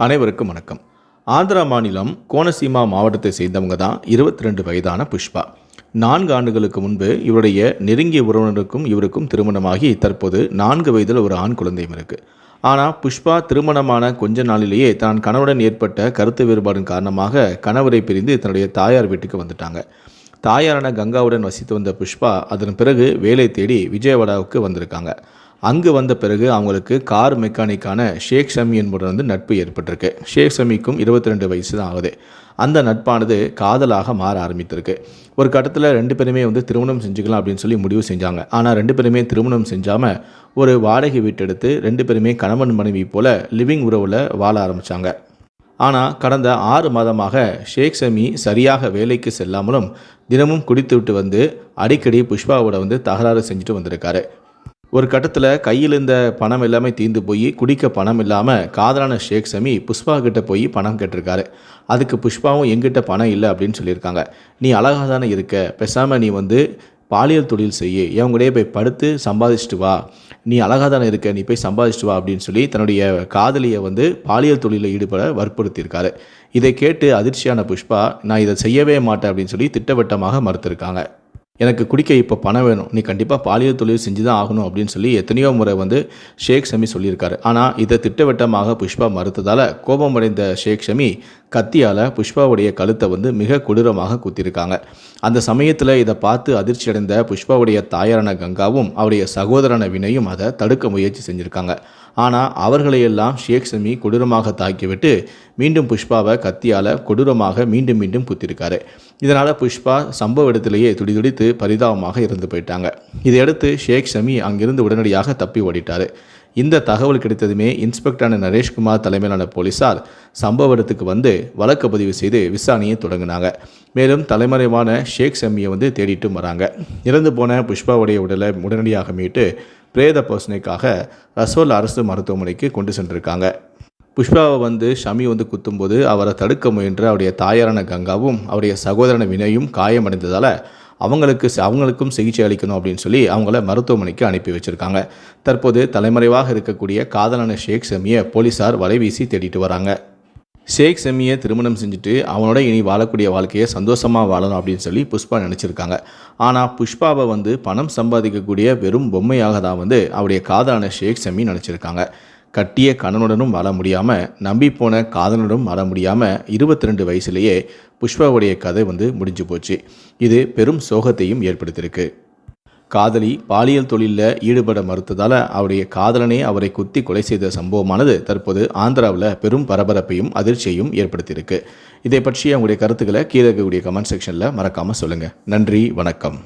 அனைவருக்கும் வணக்கம். ஆந்திரா மாநிலம் கோனசீமா மாவட்டத்தை சேர்ந்தவங்க தான் இருபத்தி ரெண்டு வயதான புஷ்பா. நான்கு ஆண்டுகளுக்கு முன்பு இவருடைய நெருங்கிய உறவினருக்கும் இவருக்கும் திருமணமாகி தற்போது நான்கு வயதில் ஒரு ஆண் குழந்தையும் இருக்கு. ஆனால் புஷ்பா திருமணமான கொஞ்ச நாளிலேயே தான் கணவுடன் ஏற்பட்ட கருத்து வேறுபாடின் காரணமாக கணவரை பிரிந்து தன்னுடைய தாயார் வீட்டுக்கு வந்துட்டாங்க. தாயாரான கங்காவுடன் வசித்து வந்த புஷ்பா அதன் பிறகு வேலை தேடி விஜயவாடாவுக்கு வந்திருக்காங்க. அங்கு வந்த பிறகு அவங்களுக்கு கார் மெக்கானிக்கான ஷேக் ஷமி என்பவர் வந்து நட்பு ஏற்பட்டிருக்கு. ஷேக் ஷமிக்கும் இருபத்தி ரெண்டு வயசு தான் ஆகுது. அந்த நட்பானது காதலாக மாற ஆரம்பித்திருக்கு. ஒரு கட்டத்தில் ரெண்டு பேருமே வந்து திருமணம் செஞ்சுக்கலாம் அப்படின்னு சொல்லி முடிவு செஞ்சாங்க. ஆனால் ரெண்டு பேருமே திருமணம் செஞ்சாமல் ஒரு வாடகை வீட்டு எடுத்து ரெண்டு பேருமே கணவன் மனைவி போல லிவிங் உறவில் வாழ ஆரம்பித்தாங்க ஆனால் கடந்த ஆறு மாதமாக ஷேக் சமி சரியாக வேலைக்கு செல்லாமலும் தினமும் குடித்து விட்டு வந்து அடிக்கடி புஷ்பாவோட வந்து தகராறு செஞ்சுட்டு வந்திருக்காரு. ஒரு கட்டத்தில் கையில் இருந்த பணம் எல்லாமே தீர்ந்து போய் குடிக்க பணம் இல்லாமல் காதலான ஷேக் சமி புஷ்பா கிட்ட போய் பணம் கேட்டிருக்காரு. அதுக்கு புஷ்பாவும் எங்கிட்ட பணம் இல்லை அப்படின்னு சொல்லியிருக்காங்க. நீ அழகாக தானே இருக்க பேசாமல் நீ வந்து பாலியல் தொழில் செய்ய இவங்களே போய் படுத்து சம்பாதிச்சுட்டு வா. நீ அழகாக தானே இருக்க நீ போய் சம்பாதிச்சுட்டு வா அப்படின்னு சொல்லி தன்னுடைய காதலியை வந்து பாலியல் தொழிலில் ஈடுபட வற்புறுத்தியிருக்காரு. இதை கேட்டு அதிர்ச்சியான புஷ்பா நான் இதை செய்யவே மாட்டேன் அப்படின்னு சொல்லி திட்டவட்டமாக மறுத்திருக்காங்க. எனக்கு குடிக்க இப்போ பணம் வேணும். நீ கண்டிப்பாக பாலியல் தொழில் செஞ்சு தான் ஆகணும் அப்படின்னு சொல்லி எத்தனையோ முறை வந்து ஷேக் ஷமி சொல்லியிருக்காரு. ஆனால் இதை திட்டவட்டமாக புஷ்பா மறுத்ததால் கோபமடைந்த ஷேக் ஷமி கத்தியால் புஷ்பாவுடைய கழுத்தை வந்து மிக கொடூரமாக குத்திருக்காங்க. அந்த சமயத்தில் இதை பார்த்து அதிர்ச்சி அடைந்த புஷ்பாவுடைய தாயாரான கங்காவும் அவருடைய சகோதரன வினையும் அதை தடுக்க முயற்சி செஞ்சுருக்காங்க. ஆனால் அவர்களையெல்லாம் ஷேக் ஷமி கொடூரமாக தாக்கிவிட்டு மீண்டும் புஷ்பாவை கத்தியால் கொடூரமாக மீண்டும் மீண்டும் குத்திருக்காரு. இதனால் புஷ்பா சம்பவ இடத்திலேயே துடிதுடித்து பரிதாபமாக இறந்து போயிட்டாங்க. இதையடுத்து ஷேக் ஷமி அங்கிருந்து உடனடியாக தப்பி ஓடிட்டார். இந்த தகவல் கிடைத்ததுமே இன்ஸ்பெக்டரான நரேஷ்குமார் தலைமையிலான போலீசார் சம்பவ இடத்துக்கு வந்து வழக்கு பதிவு செய்து விசாரணையை தொடங்கினாங்க. மேலும் தலைமறைவான ஷேக் ஷமியை வந்து தேடிட்டும் வராங்க. இறந்து போன புஷ்பாவுடைய உடலை உடனடியாக மீட்டு பிரேத பர்சனைக்காக ரசோல் அரசு மருத்துவமனைக்கு கொண்டு சென்றிருக்காங்க. புஷ்பாவை வந்து ஷமி வந்து குத்தும்போது அவரை தடுக்க முயன்ற அவருடைய தாயாரான கங்காவும் அவருடைய சகோதரன வினையும் காயமடைந்ததால் அவங்களுக்கு அவங்களுக்கும் சிகிச்சை அளிக்கணும் அப்படின்னு சொல்லி அவங்கள மருத்துவமனைக்கு அனுப்பி வச்சுருக்காங்க. தற்போது தலைமறைவாக இருக்கக்கூடிய காதலான ஷேக் செமியை போலீஸார் வலைவீசி தேடிட்டு வராங்க. ஷேக் செமியை திருமணம் செஞ்சுட்டு அவனோட இனி வாழக்கூடிய வாழ்க்கையை சந்தோஷமாக வாழணும் அப்படின்னு சொல்லி புஷ்பா நினச்சிருக்காங்க. ஆனால் புஷ்பாவை வந்து பணம் சம்பாதிக்கக்கூடிய வெறும் பொம்மையாக தான் வந்து அவருடைய காதலான ஷேக் செமி நினச்சிருக்காங்க. கட்டிய கணனுடனும் வாழ முடியாமல் நம்பி போன காதலனுடனும் வாழ முடியாமல் இருபத்தி ரெண்டு வயசுலேயே புஷ்பாவுடைய கதை வந்து முடிஞ்சு போச்சு. இது பெரும் சோகத்தையும் ஏற்படுத்தியிருக்கு. காதலி பாலியல் தொழிலில் ஈடுபட மறுத்ததால் அவருடைய காதலனே அவரை குத்தி கொலை செய்த சம்பவமானது தற்போது ஆந்திராவில் பெரும் பரபரப்பையும் அதிர்ச்சியையும் ஏற்படுத்தியிருக்கு. இதை பற்றி அவங்களுடைய கருத்துக்களை கீழே இருக்கக்கூடிய கமெண்ட் செக்ஷனில் மறக்காமல் சொல்லுங்கள் நன்றி வணக்கம்.